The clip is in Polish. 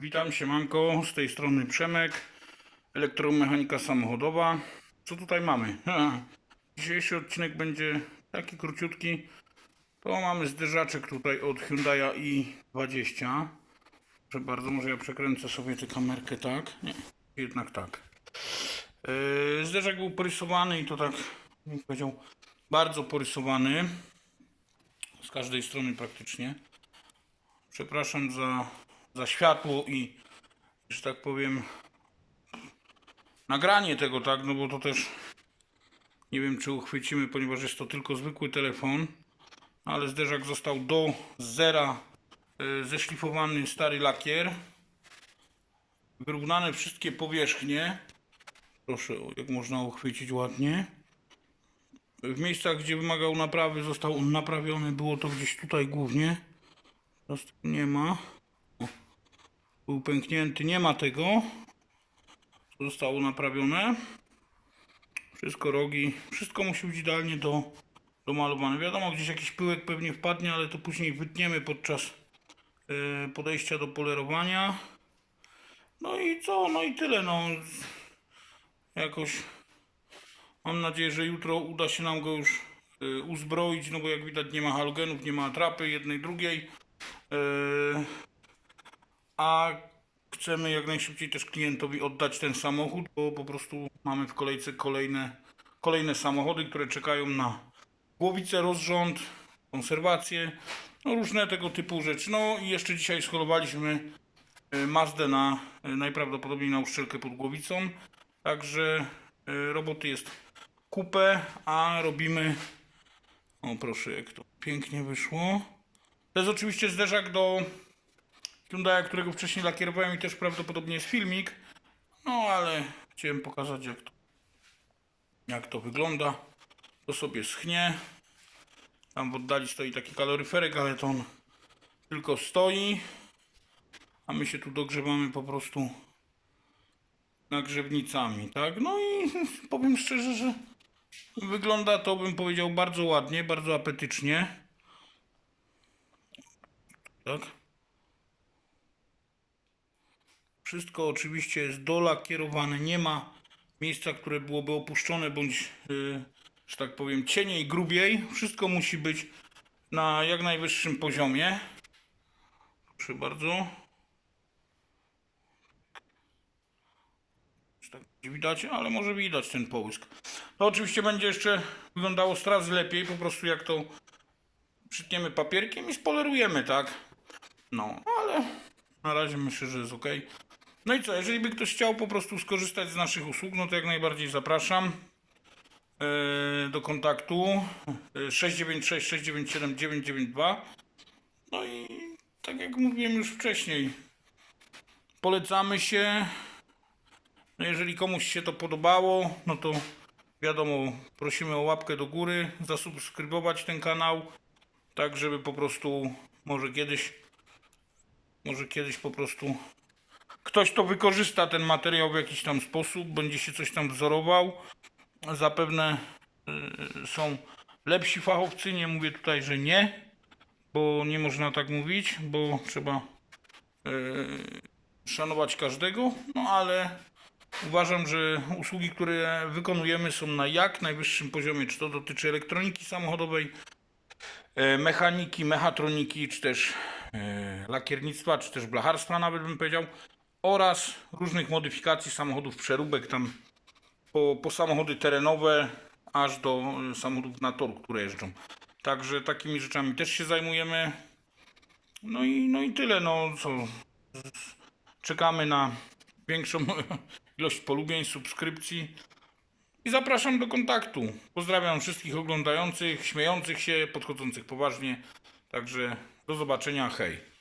Witam, siemanko, z tej strony Przemek, elektromechanika samochodowa. Co tutaj mamy? Dzisiejszy odcinek będzie taki króciutki. To mamy zderzaczek tutaj od Hyundai i20. Proszę bardzo, może ja przekręcę sobie tę kamerkę tak? Nie, jednak tak. Yy, zderzak był porysowany i to tak, bym powiedział, bardzo porysowany. Z każdej strony praktycznie. Przepraszam za, za światło i, że tak powiem, nagranie tego, tak, no bo to też nie wiem, czy uchwycimy, ponieważ jest to tylko zwykły telefon, ale zderzak został do zera y, zeszlifowany stary lakier, wyrównane wszystkie powierzchnie, proszę, jak można uchwycić ładnie. W miejscach, gdzie wymagał naprawy, został on naprawiony, było to gdzieś tutaj głównie. Teraz nie ma. Był pęknięty, nie ma tego. Zostało naprawione. Wszystko rogi, wszystko musi być idealnie do, domalowane. Wiadomo, gdzieś jakiś pyłek pewnie wpadnie, ale to później wytniemy podczas e, podejścia do polerowania. No i co? No i tyle. No. Jakoś mam nadzieję, że jutro uda się nam go już e, uzbroić, no bo jak widać nie ma halogenów, nie ma atrapy jednej, drugiej. Yy, A chcemy jak najszybciej też klientowi oddać ten samochód, bo po prostu mamy w kolejce kolejne, kolejne samochody, które czekają na głowicę, rozrząd, konserwację, no różne tego typu rzeczy. No i jeszcze dzisiaj scholowaliśmy yy, Mazdę na yy, najprawdopodobniej na uszczelkę pod głowicą. Także yy, roboty jest kupę, a robimy. O proszę, jak to pięknie wyszło. To jest oczywiście zderzak do Hyundai, którego wcześniej lakierowałem i też prawdopodobnie jest filmik. No ale chciałem pokazać jak to, jak to wygląda. To sobie schnie. Tam w oddali stoi taki kaloryferek, ale to on tylko stoi. A my się tu dogrzewamy po prostu nagrzewnicami, tak? No i powiem szczerze, że wygląda to bym powiedział bardzo ładnie, bardzo apetycznie. Tak? Wszystko oczywiście jest dolakierowane, nie ma miejsca, które byłoby opuszczone bądź, yy, że tak powiem, cieniej, grubiej. Wszystko musi być na jak najwyższym poziomie. Proszę bardzo. Tak widać, ale może widać ten połysk. To oczywiście będzie jeszcze wyglądało coraz lepiej, po prostu jak to przytniemy papierkiem i spolerujemy, tak? No, ale na razie myślę, że jest ok. No i co, jeżeli by ktoś chciał po prostu skorzystać z naszych usług, no to jak najbardziej zapraszam e, do kontaktu e, 696 697 992. No i tak jak mówiłem już wcześniej, polecamy się. No jeżeli komuś się to podobało, no to wiadomo, prosimy o łapkę do góry, zasubskrybować ten kanał, tak żeby po prostu może kiedyś może kiedyś po prostu ktoś to wykorzysta ten materiał w jakiś tam sposób, będzie się coś tam wzorował. Zapewne y, są lepsi fachowcy, nie mówię tutaj, że nie, bo nie można tak mówić, bo trzeba y, szanować każdego, no ale uważam, że usługi, które wykonujemy są na jak najwyższym poziomie, czy to dotyczy elektroniki samochodowej, e, mechaniki, mechatroniki, czy też lakiernictwa, czy też blacharstwa nawet bym powiedział, oraz różnych modyfikacji samochodów, przeróbek tam po, po samochody terenowe, aż do e, samochodów na tor, które jeżdżą. Także takimi rzeczami też się zajmujemy. No i, no i tyle, no co. Czekamy na większą ilość polubień, subskrypcji. I zapraszam do kontaktu. Pozdrawiam wszystkich oglądających, śmiejących się, podchodzących poważnie. Także do zobaczenia, hej.